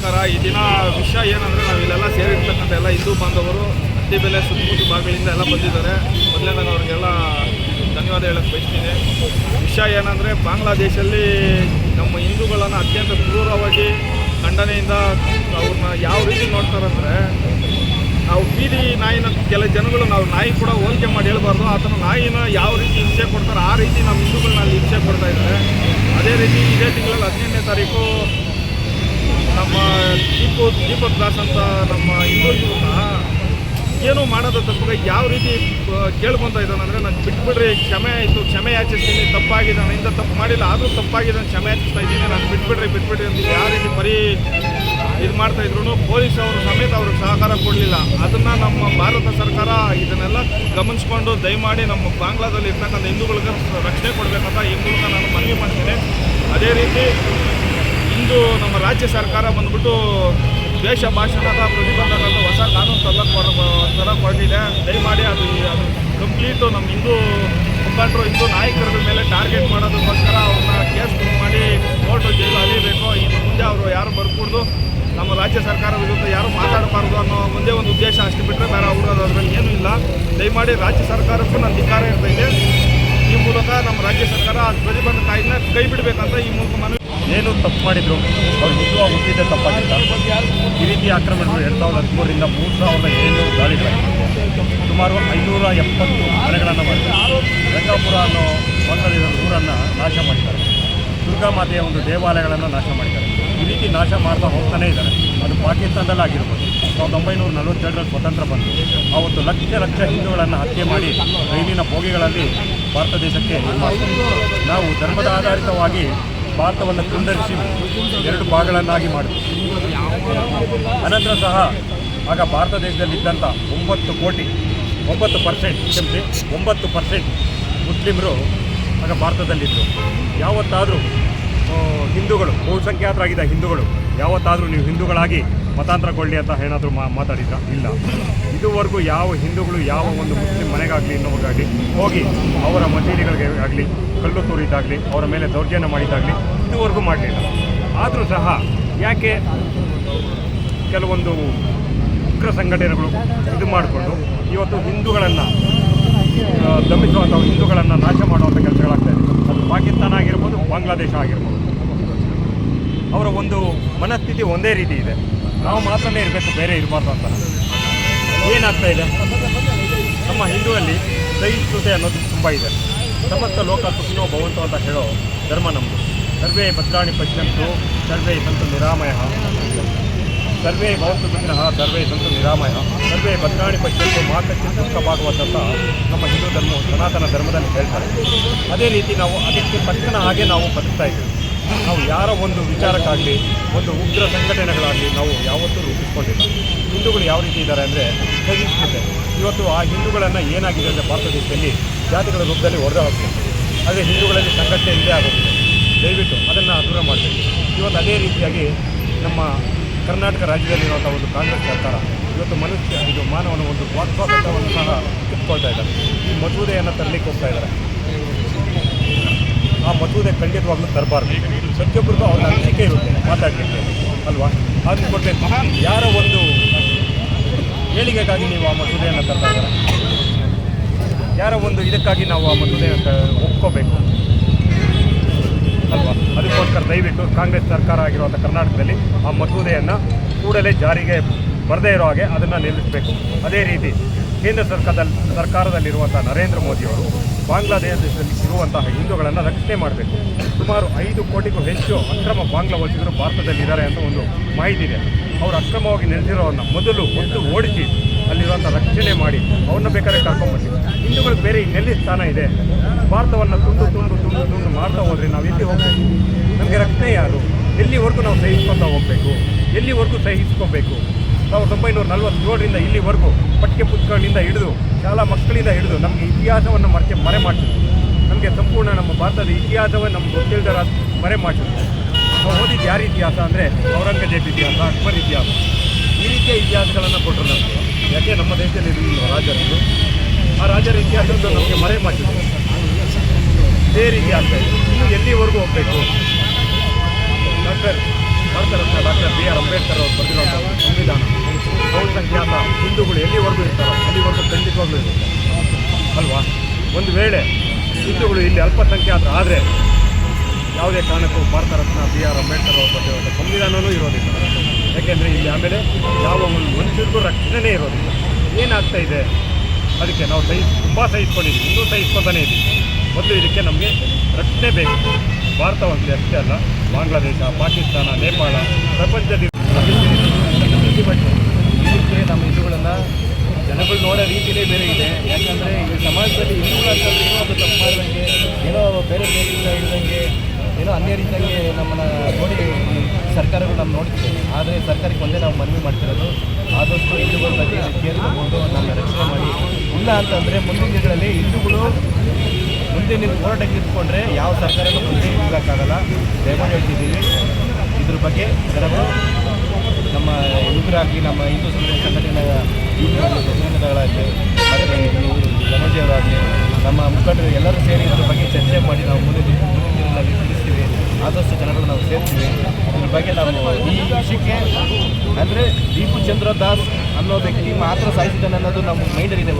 ನಮಸ್ಕಾರ. ಈ ದಿನ ವಿಷಯ ಏನಂದರೆ ನಾವು ಇಲ್ಲೆಲ್ಲ ಸೇರಿರ್ತಕ್ಕಂಥ ಎಲ್ಲ ಹಿಂದೂ ಬಾಂಧವರು ಬೆಲೆ, ಸುತ್ತಮುತ್ತ ಭಾಗಗಳಿಂದ ಎಲ್ಲ ಬಂದಿದ್ದಾರೆ. ಮೊದಲೇ ನಾನು ಅವ್ರಿಗೆಲ್ಲ ಧನ್ಯವಾದ ಹೇಳಕ್ಕೆ ಬಯಸ್ತೀನಿ. ವಿಷಯ ಏನಂದರೆ ಬಾಂಗ್ಲಾದೇಶಲ್ಲಿ ನಮ್ಮ ಹಿಂದೂಗಳನ್ನು ಅತ್ಯಂತ ಕ್ರೂರವಾಗಿ ಖಂಡನೆಯಿಂದ ಅವ್ರನ್ನ ಯಾವ ರೀತಿ ನೋಡ್ತಾರಂದರೆ, ನಾವು ಬೀದಿ ನಾಯಿನ ಕೆಲ ಜನಗಳು ನಾವು ನಾಯಿ ಕೂಡ ಹೋಲಿಕೆ ಮಾಡಿ ಹೇಳ್ಬಾರ್ದು. ಆತನ ನಾಯಿನ ಯಾವ ರೀತಿ ಹಿಂಸೆ ಕೊಡ್ತಾರೆ, ಆ ರೀತಿ ನಮ್ಮ ಹಿಂದೂಗಳನ್ನ ಅಲ್ಲಿ ಹಿಂಸೆ ಕೊಡ್ತಾ ಇದ್ದಾರೆ. ಅದೇ ರೀತಿ ಇದೇ ತಿಂಗಳಲ್ಲಿ ಹದಿನೆಂಟನೇ ತಾರೀಕು ನಮ್ಮ ದೀಪು ದೀಪಕ್ ದಾಸ್ ಅಂತ ನಮ್ಮ ಇನ್ನೂ ಯುವಕ, ಏನು ಮಾಡೋದು ತಪ್ಪಿಗೆ ಯಾವ ರೀತಿ ಕೇಳ್ಕೊತ ಇದ್ದಾನೆ ಅಂದರೆ ನಾನು ಬಿಟ್ಬಿಡ್ರಿ, ಕ್ಷಮೆ ಆಯಿತು, ಕ್ಷಮೆ ಯಾಚಿಸ್ತೀನಿ ತಪ್ಪಾಗಿದೆ ನಾನು ಇಂಥ ತಪ್ಪು ಮಾಡಿಲ್ಲ, ಆದರೂ ತಪ್ಪಾಗಿದೆ ಕ್ಷಮೆ ಯಾಚಿಸ್ತಾ ಇದ್ದೀನಿ ನಾನು ಬಿಟ್ಬಿಡ್ರಿ ಬಿಟ್ಬಿಡ್ರಿ ಅಂತ ಯಾವ ರೀತಿ ಬರೀ ಇದು ಮಾಡ್ತಾ ಇದ್ರು ಪೊಲೀಸ್ ಅವರು ಸಮೇತ ಅವ್ರಿಗೆ ಸಹಕಾರ ಕೊಡಲಿಲ್ಲ. ಅದನ್ನು ನಮ್ಮ ಭಾರತ ಸರ್ಕಾರ ಇದನ್ನೆಲ್ಲ ಗಮನಿಸ್ಕೊಂಡು ದಯಮಾಡಿ ನಮ್ಮ ಬಾಂಗ್ಲಾದಲ್ಲಿ ಇರ್ತಕ್ಕಂಥ ಹಿಂದೂಗಳಿಗೆ ರಕ್ಷಣೆ ಕೊಡಬೇಕಂತ ಈ ಮೂಲಕ ನಾನು ಮನವಿ ಮಾಡ್ತೀನಿ. ಅದೇ ರೀತಿ ಇಂದು ನಮ್ಮ ರಾಜ್ಯ ಸರ್ಕಾರ ಬಂದ್ಬಿಟ್ಟು ದೇಶ ಭಾಷಣದ ಪ್ರತಿಬಂಧಕದ ಹೊಸ ಕಾನೂನು ತರಕ್ಕೆ ತರ ಹೊರಟಿದೆ ದಯಮಾಡಿ ಅದು ಅದು ಕಂಪ್ಲೀಟು ನಮ್ಮ ಹಿಂದೂ ಮುಖಂಡರು, ಹಿಂದೂ ನಾಯಕರ ಮೇಲೆ ಟಾರ್ಗೆಟ್ ಮಾಡೋದಕ್ಕೋಸ್ಕರ ಅವ್ರನ್ನ ಕೇಸ್ ಬುಕ್ ಮಾಡಿ ಕೋರ್ಟು ಜೈಲು ಅಲಿಬೇಕು ಇನ್ನು ಮುಂದೆ ಅವರು ಯಾರು ಬರ್ಕೂಡ್ದು? ನಮ್ಮ ರಾಜ್ಯ ಸರ್ಕಾರ ವಿರುದ್ಧ ಯಾರು ಮಾತಾಡಬಾರ್ದು ಅನ್ನೋ ಒಂದೇ ಒಂದು ಉದ್ದೇಶ ಅಷ್ಟು ಬಿಟ್ಟರೆ ಬೇರೆ ಅವರು ಅದರಲ್ಲಿ ಏನೂ ಇಲ್ಲ. ದಯಮಾಡಿ ರಾಜ್ಯ ಸರ್ಕಾರಕ್ಕೂ ನನ್ನ ಧಿಕಾರ ಇರ್ತೈತೆ ಈ ಮೂಲಕ ನಮ್ಮ ರಾಜ್ಯ ಸರ್ಕಾರ ಪ್ರತಿಬಂಧ ಕಾಯ್ದನ್ನ ಕೈ ಬಿಡಬೇಕಂತ ಈ ಮೂಲಕ ಏನು ತಪ್ಪು ಮಾಡಿದ್ರು? ಅವ್ರು ಹಿಂದೂ ಹುಟ್ಟಿದ್ದೆ ತಪ್ಪಾಗಿಲ್ಲ ಈ ರೀತಿ ಆಕ್ರಮಣಗಳು ಎರಡು ಸಾವಿರದ ಹದಿಮೂರರಿಂದ ಮೂರು ಸಾವಿರದ ಏಳ್ನೂರು ದಾಳಿಗಳ ಸುಮಾರು ಐನೂರ ಎಪ್ಪತ್ತು ಮನೆಗಳನ್ನು ಮಾಡಿದ್ದಾರೆ ರಂಗಾಪುರ ಅನ್ನೋ ಒಂದರಿಂದ ಊರನ್ನು ನಾಶ ಮಾಡಿದ್ದಾರೆ. ದುರ್ಗಾ ಮಾತೆಯ ಒಂದು ದೇವಾಲಯಗಳನ್ನು ನಾಶ ಮಾಡಿದ್ದಾರೆ. ಈ ರೀತಿ ನಾಶ ಮಾಡ್ತಾ ಹೋಗ್ತಾನೆ ಇದ್ದಾರೆ. ಅದು ಪಾಕಿಸ್ತಾನದಲ್ಲಿ ಆಗಿರ್ಬೋದು. ಸಾವಿರದ ಒಂಬೈನೂರ ನಲವತ್ತೆರಡರಲ್ಲಿ ಸ್ವತಂತ್ರ ಬಂತು ಆವತ್ತು ಲಕ್ಷ ಲಕ್ಷ ಹಿಂದೂಗಳನ್ನು ಹತ್ಯೆ ಮಾಡಿ ರೈಲಿನ ಬೋಗಿಗಳಲ್ಲಿ ಭಾರತ ದೇಶಕ್ಕೆ ನಾವು ಧರ್ಮದ ಆಧಾರಿತವಾಗಿ ಭಾರತವನ್ನು ತುಂಡರಿಸಿ ಎರಡು ಭಾಗಗಳನ್ನಾಗಿ ಮಾಡಿತು ಅನಂತರ ಸಹ ಆಗ ಭಾರತ ದೇಶದಲ್ಲಿದ್ದಂಥ ಒಂಬತ್ತು ಕೋಟಿ, ಒಂಬತ್ತು ಪರ್ಸೆಂಟ್ ಒಂಬತ್ತು ಪರ್ಸೆಂಟ್ ಮುಸ್ಲಿಮರು ಆಗ ಭಾರತದಲ್ಲಿದ್ದರು. ಯಾವತ್ತಾದರೂ ಹಿಂದೂಗಳು, ಬಹುಸಂಖ್ಯಾತರಾಗಿದ್ದ ಹಿಂದೂಗಳು, ಯಾವತ್ತಾದರೂ ನೀವು ಹಿಂದೂಗಳಾಗಿ ಮತಾಂತರಗೊಳ್ಳಿ ಅಂತ ಏನಾದರೂ ಮಾ ಮಾತಾಡಿದ್ರ? ಇಲ್ಲ. ಇದುವರೆಗೂ ಯಾವ ಹಿಂದೂಗಳು, ಯಾವ ಒಂದು ಮುಸ್ಲಿಂ ಮನೆಗಾಗಲಿ ಇನ್ನೊಬ್ಬರಿಗಾಗಲಿ ಹೋಗಿ ಅವರ ಮಸೀದಿಗಳಿಗೆ ಆಗಲಿ, ಕಲ್ಲು ತೂರಿದ್ದಾಗಲಿ, ಅವರ ಮೇಲೆ ದೌರ್ಜನ್ಯ ಮಾಡಿದ್ದಾಗಲಿ, ಇದುವರೆಗೂ ಮಾಡಲಿಲ್ಲ. ಆದರೂ ಸಹ ಯಾಕೆ ಕೆಲವೊಂದು ಉಗ್ರ ಸಂಘಟನೆಗಳು ಇದು ಮಾಡಿಕೊಂಡು ಇವತ್ತು ಹಿಂದೂಗಳನ್ನು ದಮಿಸುವಂಥ ಹಿಂದೂಗಳನ್ನು ನಾಶ ಮಾಡುವಂಥ ಕೆಲಸಗಳಾಗ್ತಾ ಇದೆ. ಅದು ಪಾಕಿಸ್ತಾನ ಆಗಿರ್ಬೋದು, ಬಾಂಗ್ಲಾದೇಶ ಆಗಿರ್ಬೋದು. ಅವರ ಒಂದು ಮನಸ್ಥಿತಿ ಒಂದೇ ರೀತಿ ಇದೆ. ನಾವು ಮಾತ್ರನೇ ಇರಬೇಕು, ಬೇರೆ ಇರಬಾರ್ದು ಅಂತ. ಏನಾಗ್ತಾ ಇದೆ? ನಮ್ಮ ಹಿಂದೂರಲ್ಲಿ ಸಹಿಷ್ಣುತೆ ಅನ್ನೋದು ತುಂಬ ಇದೆ. ಸಮಸ್ತ ಲೋಕ ಸುಖಿನೋ ಭವಂತು ಅಂತ ಹೇಳೋ ಧರ್ಮ ನಮ್ಮದು ಸರ್ವೇ ಭದ್ರಾಣಿ ಪಶ್ಯಂತು, ಸರ್ವೇ ಸಂತು ನಿರಾಮಯ. ಸರ್ವೇ ಭವಂತು ಸುಖಿನಃ ಸರ್ವೇ ಸಂತು ನಿರಾಮಯ. ಸರ್ವೇ ಭದ್ರಾಣಿ ಪಶ್ಯಂತು ಮಾತಕ್ಕೆ ಅಂತ ನಮ್ಮ ಹಿಂದೂ ಧರ್ಮ ಸನಾತನ ಧರ್ಮದಲ್ಲಿ ಹೇಳ್ತಾರೆ. ಅದೇ ರೀತಿ ನಾವು ಅದಕ್ಕೆ ತಕ್ಕನ ಹಾಗೆ ನಾವು ಬದುಕ್ತಾ ಇದ್ದೀವಿ. ನಾವು ಯಾರ ಒಂದು ವಿಚಾರಕ್ಕಾಗಲಿ, ಒಂದು ಉಗ್ರ ಸಂಘಟನೆಗಳಾಗಲಿ ನಾವು ಯಾವತ್ತೂ ರೂಪಿಸ್ಕೊಂಡಿಲ್ಲ. ಹಿಂದೂಗಳು ಯಾವ ರೀತಿ ಇದ್ದಾರೆ ಅಂದರೆ ಸಹಿಷ್ಣುತೆ. ಇವತ್ತು ಆ ಹಿಂದೂಗಳನ್ನು ಏನಾಗಿದೆ ಅಂದರೆ ಭಾರತ ದೇಶದಲ್ಲಿ ಜಾತಿಗಳ ರೂಪದಲ್ಲಿ ಹೊಡೆದು ಹೋಗ್ತದೆ ಆದರೆ ಹಿಂದೂಗಳಲ್ಲಿ ಸಂಘಟನೆ ಇಲ್ಲದೆ ಆಗುತ್ತೆ ದಯವಿಟ್ಟು ಅದನ್ನು ದೂರ ಮಾಡಬೇಕು ಇವತ್ತು ಅದೇ ರೀತಿಯಾಗಿ ನಮ್ಮ ಕರ್ನಾಟಕ ರಾಜ್ಯದಲ್ಲಿರುವಂಥ ಒಂದು ಕಾಂಗ್ರೆಸ್ ಸರ್ಕಾರ, ಇವತ್ತು ಮನುಷ್ಯ, ಇದು ಮಾನವನ ಒಂದು ವಾಕ್ಸ್ವಾತಂತ್ರ್ಯವನ್ನು ಸಹ ಕಿತ್ಕೊಳ್ತಾ ಇದ್ದಾರೆ. ಈ ಮಸೂದೆಯನ್ನು ತರಲಿಕ್ಕೆ ಹೋಗ್ತಾ ಇದ್ದಾರೆ. ಆ ಮಸೂದೆ ಖಂಡಿತವಾಗ್ಲೂ ತರಬಾರ್ದು. ಪ್ರತಿಯೊಬ್ಬರಿಗೂ ಅವ್ರ ಅನಿಸಿಕೆ ಇರುತ್ತೆ, ಮಾತಾಡಲಿಕ್ಕೆ, ಅಲ್ವಾ? ಅದನ್ನ ಕೊಡಬೇಕು ಯಾರ ಒಂದು ಹೇಳಿಕೆಗಾಗಿ ನೀವು ಆ ಮಸೂದೆಯನ್ನು ತರ್ತಾ ಇದ್ದಾರೆ. ಯಾರ ಒಂದು ಇದಕ್ಕಾಗಿ ನಾವು ಆ ಮಸೂದೆಯನ್ನು ಒಪ್ಕೋಬೇಕು. ಅಲ್ವಾ ಅದಕ್ಕೋಸ್ಕರ ದಯವಿಟ್ಟು ಕಾಂಗ್ರೆಸ್ ಸರ್ಕಾರ ಆಗಿರುವಂಥ ಕರ್ನಾಟಕದಲ್ಲಿ ಆ ಮಸೂದೆಯನ್ನು ಕೂಡಲೇ ಜಾರಿಗೆ ಬರದೇ ಇರೋ ಹಾಗೆ ಅದನ್ನು ನಿಲ್ಲಿಸಬೇಕು. ಅದೇ ರೀತಿ ಕೇಂದ್ರ ಸರ್ಕಾರದಲ್ಲಿ ಸರ್ಕಾರದಲ್ಲಿರುವಂಥ ನರೇಂದ್ರ ಮೋದಿಯವರು ಬಾಂಗ್ಲಾದೇಶದಲ್ಲಿ ಇರುವಂತಹ ಹಿಂದೂಗಳನ್ನು ರಕ್ಷಣೆ ಮಾಡಬೇಕು. ಸುಮಾರು ಐದು ಕೋಟಿಗೂ ಹೆಚ್ಚು ಅಕ್ರಮ ಬಾಂಗ್ಲಾ ವಲಸಿಗರು ಭಾರತದಲ್ಲಿದ್ದಾರೆ ಅಂತ ಒಂದು ಮಾಹಿತಿ ಇದೆ. ಅವರು ಅಕ್ರಮವಾಗಿ ನೆಲೆಸಿರೋರನ್ನ ಮೊದಲು ಒಂದು ಓಡಿಸಿ ಅಲ್ಲಿರುವಂಥ ರಕ್ಷಣೆ ಮಾಡಿ ಅವ್ರನ್ನ ಬೇಕಾದ್ರೆ ಕರ್ಕೊಂಡ್ಬನ್ನಿ ಹಿಂದೂಗಳಿಗೆ ಬೇರೆ ಇನ್ನೆಲ್ಲಿ ಸ್ಥಾನ ಇದೆ. ಭಾರತವನ್ನು ತುಂಡು ತುಂಡು ತುಂಡು ತುಂಡು ಮಾಡ್ತಾ ಹೋದ್ರೆ ನಾವು ಎಲ್ಲಿ ಹೋಗ್ಬೇಕು? ನಮಗೆ ರಕ್ಷಣೆ ಯಾರು? ಎಲ್ಲಿವರೆಗೂ ನಾವು ಸಹಿಸ್ಕೊತಾ ಹೋಗಬೇಕು? ಎಲ್ಲಿವರೆಗೂ ಸಹಿಸ್ಕೋಬೇಕು? ಸಾವಿರದ ಒಂಬೈನೂರ ನಲ್ವತ್ತೇಳರಿಂದ ಇಲ್ಲಿವರೆಗೂ ಪಠ್ಯ ಪುಸ್ತಕಗಳಿಂದ ಹಿಡಿದು ಶಾಲಾ ಮಕ್ಕಳಿಂದ ಹಿಡಿದು ನಮಗೆ ಇತಿಹಾಸವನ್ನು ಮರೆಕೆ ಮರೆ ಮಾಡ್ತೀವಿ ನಮಗೆ ಸಂಪೂರ್ಣ ನಮ್ಮ ಭಾರತದ ಇತಿಹಾಸವೇ ನಮ್ಗೆ ಗೊತ್ತಿಲ್ಲದರ ಮರೆ ಮಾಡ್ತೀವಿ ನಾವು ಓದಿದ್ದು ಯಾರ ಇತಿಹಾಸ ಅಂದರೆ ಔರಂಗಜೇಬ್ ಇತಿಹಾಸ, ಅಕ್ಬರ್ ಇತಿಹಾಸ. ಈ ರೀತಿಯ ಇತಿಹಾಸಗಳನ್ನು ಕೊಟ್ಟರು ನಮಗೆ. ಯಾಕೆ ನಮ್ಮ ದೇಶದಲ್ಲಿ ರಾಜರು? ಆ ರಾಜರ ಇತಿಹಾಸದ ನಮಗೆ ಮರೆ ಮಾಡಿದೆ ಇದೇ ರೀತಿ ಆಗ್ತಾ ಇದೆ. ಇನ್ನು ಎಲ್ಲಿವರೆಗೂ ಹೋಗ್ಬೇಕು? Doctor Bharat Ratna doctor B R Ambedkar ಅವರು ಬರೆದಿರುವಂಥ ಸಂವಿಧಾನ ಬಹುಸಂಖ್ಯಾತ ಹಿಂದೂಗಳು ಎಲ್ಲಿವರೆಗೂ ಇರ್ತಾರೋ ಅಲ್ಲಿವರೆಗೂ ಖಂಡಿತವಾಗ್ಲೂ ಇರುತ್ತೆ. ಅಲ್ವಾ? ಒಂದು ವೇಳೆ ಹಿಂದೂಗಳು ಇಲ್ಲಿ ಅಲ್ಪಸಂಖ್ಯಾತ ಆದರೆ ಯಾವುದೇ ಕಾರಣಕ್ಕೂ ಭಾರತ ರತ್ನ ಬಿ ಆರ್ ಅಂಬೇಡ್ಕರ್ ಅವರು ಬರೆದಿರುವಂಥ ಸಂವಿಧಾನವೂ ಇರೋದಿಲ್ಲ. ಯಾಕೆಂದರೆ ಇಲ್ಲಿ ಆಮೇಲೆ ಯಾವ ಒಂದು ಮನುಷ್ಯರಿಗೂ ರಕ್ಷಣೆನೇ ಇರೋದಿಲ್ಲ. ಏನಾಗ್ತಾ ಇದೆ? ಅದಕ್ಕೆ ನಾವು ಸಹಿ, ತುಂಬ ಸಹಿಸ್ಕೊಂಡಿದ್ದೀವಿ ಇನ್ನೂ ಸಹಿಸ್ಕೊತಾನೆ ಇದ್ದೀವಿ ಮೊದಲು ಇದಕ್ಕೆ ನಮಗೆ ರಕ್ಷಣೆ ಬೇಕು. ಭಾರತ ಒಂದೇ ಅಷ್ಟೇ ಅಲ್ಲ. ಬಾಂಗ್ಲಾದೇಶ, ಪಾಕಿಸ್ತಾನ, ನೇಪಾಳ ಪ್ರಪಂಚದ ಇದಕ್ಕೆ ನಮ್ಮ ಹಿಂದೂಗಳನ್ನು ಜನಗಳು ನೋಡೋ ರೀತಿಯೇ ಬೇರೆ ಇದೆ. ಯಾಕಂದರೆ ಈ ಸಮಾಜದಲ್ಲಿ ಹಿಂದೂಗಳು ಏನೋ ಒಂದು ಬೇರೆ ಬೇರೆಯಿಂದ ಇದ್ದಂಗೆ ಏನೋ ಅನ್ಯ ರೀತಿಯಾಗಿ ನಮ್ಮನ್ನು ನೋಡಿ ಸರ್ಕಾರಗಳು ನಾವು ನೋಡ್ತೀವಿ ಆದರೆ ಸರ್ಕಾರಕ್ಕೆ ಒಂದೇ ನಾವು ಮನವಿ ಮಾಡ್ತಿರೋದು ಆದಷ್ಟು ಹಿಂದೂಗಳ ಬಗ್ಗೆ ತಗೊಂಡು ನಮ್ಮ ರಕ್ಷಣೆ ಮಾಡಿ. ಇಲ್ಲ ಅಂತಂದರೆ ಮುಂದಿನ ದಿನಗಳಲ್ಲಿ ಹಿಂದೂಗಳು ಮುಂದೆ ನೀವು ಹೋರಾಟಕ್ಕೆ ನಿಂತ್ಕೊಂಡ್ರೆ ಯಾವ ಸರ್ಕಾರನೂ ಮುಂದೆ ನಿಲ್ಲಕ್ಕಾಗಲ್ಲ ದಯಮಾಡಿ ಹೇಳ್ತಿದ್ದೀವಿ ಇದ್ರ ಬಗ್ಗೆ ಜನಗಳು ನಮ್ಮ ಯುವಕರಾಗಲಿ, ನಮ್ಮ ಹಿಂದೂ ಸಂಘ ಸಂಘಟನೆ ಪ್ರತಿನಿಧಿಗಳಾಗಲಿ ಮತ್ತು ಇವರು ಧನಂಜಯವರಾಗಲಿ, ನಮ್ಮ ಮುಖಂಡರು ಎಲ್ಲರೂ ಸೇರಿ ಇದ್ರ ಬಗ್ಗೆ ಚರ್ಚೆ ಮಾಡಿ ನಾವು ಮುಂದೆ ದಿನ- ಮುಂದಿನ ದಿನಗಳಲ್ಲಿ ತಿಳಿಸ್ತೀವಿ ಆದಷ್ಟು ಜನಗಳು ನಾವು ಸೇರ್ತೀವಿ. ಅದ್ರ ಬಗ್ಗೆ ನಾವು ಈ ವಿಷಯಕ್ಕೆ ಅಂದರೆ ದೀಪು ಚಂದ್ರ ದಾಸ್ ಅನ್ನೋ ವ್ಯಕ್ತಿ ಮಾತ್ರ ಸಾಯಿಸಿದ್ದಾನೆ ಅನ್ನೋದು ನಮ್ಮ ಮೈಂಡಲ್ಲಿದೆ